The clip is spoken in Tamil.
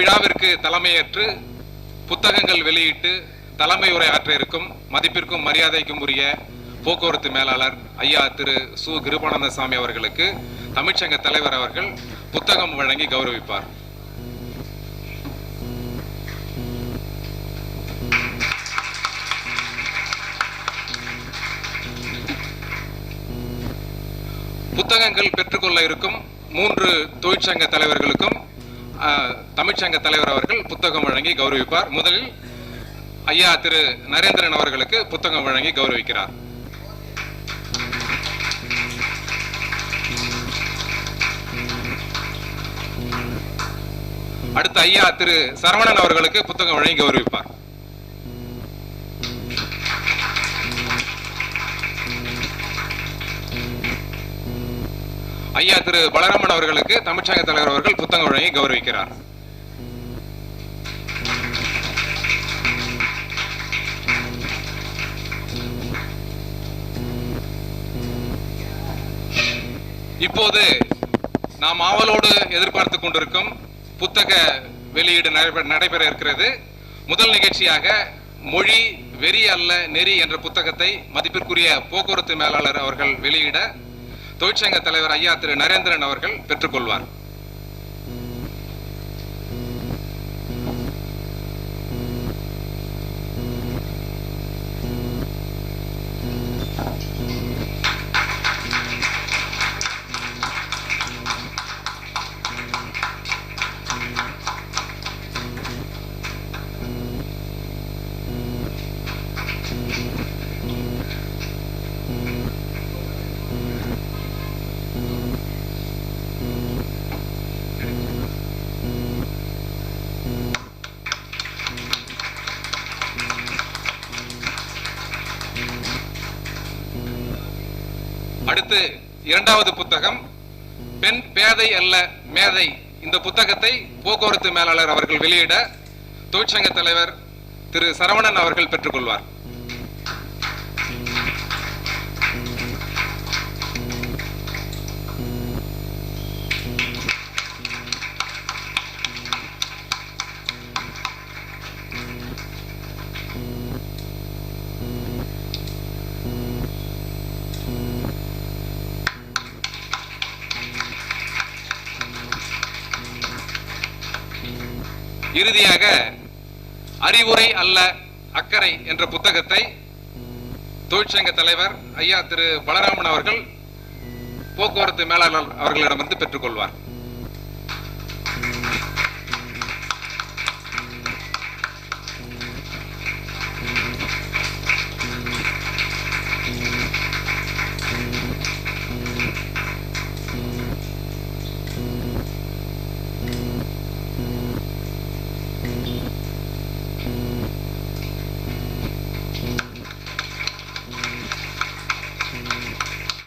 இவ்விழாவிற்கு தலைமையேற்று புத்தகங்கள் வெளியிட்டு தலைமை உரை ஆற்ற இருக்கும் மதிப்பிற்கும் மரியாதைக்கும் உரிய போக்குவரத்து மேலாளர் ஐயா திரு சு. கிருபானந்தசாமி அவர்களுக்கு தமிழ்ச்சங்க தலைவர் அவர்கள் புத்தகம் வழங்கி கௌரவிப்பார். புத்தகங்கள் பெற்றுக்கொள்ள இருக்கும் மூன்று தொழிற்சங்க தலைவர்களுக்கும் தமிழ்ச்சங்க தலைவர் அவர்கள் புத்தகம் வழங்கி கௌரவிப்பார். முதலில் ஐயா திரு நரேந்திரன் அவர்களுக்கு புத்தகம் வழங்கி கௌரவிக்கிறார். அடுத்து ஐயா திரு சரவணன் அவர்களுக்கு புத்தகம் வழங்கி கௌரவிப்பார். ஐயா திரு பலராமன் அவர்களுக்கு தமிழ்ச்சங்க தலைவர் அவர்கள் புத்தகம் வழங்கி கௌரவிக்கிறார். இப்போது நாம் ஆவலோடு எதிர்பார்த்து கொண்டிருக்கும் புத்தக வெளியீடு நடைபெற நடைபெற இருக்கிறது. முதல் நிகழ்ச்சியாக மொழி வெறி அல்ல நெறி என்ற புத்தகத்தை மதிப்பிற்குரிய போக்குவரத்து மேலாளர் அவர்கள் வெளியிட தொழிற்சங்க தலைவர் ஐயா திரு நரேந்திரன் அவர்கள் பெற்றுக்கொள்வார். அடுத்து இரண்டாவது புத்தகம் பெண் பேதை அல்ல மேதை. இந்த புத்தகத்தை போக்குவரத்து மேலாளர் அவர்கள் வெளியிட தொழிற்சங்க தலைவர் திரு சரவணன் அவர்கள் பெற்றுக்கொள்வார். இறுதியாக அறிவுரை அல்ல அக்கறை என்ற புத்தகத்தை தொழிற்சங்க தலைவர் ஐயா திரு பலராமன் அவர்கள் போக்குவரத்து மேலாளர் அவர்களிடமிருந்து பெற்றுக்கொள்வார்.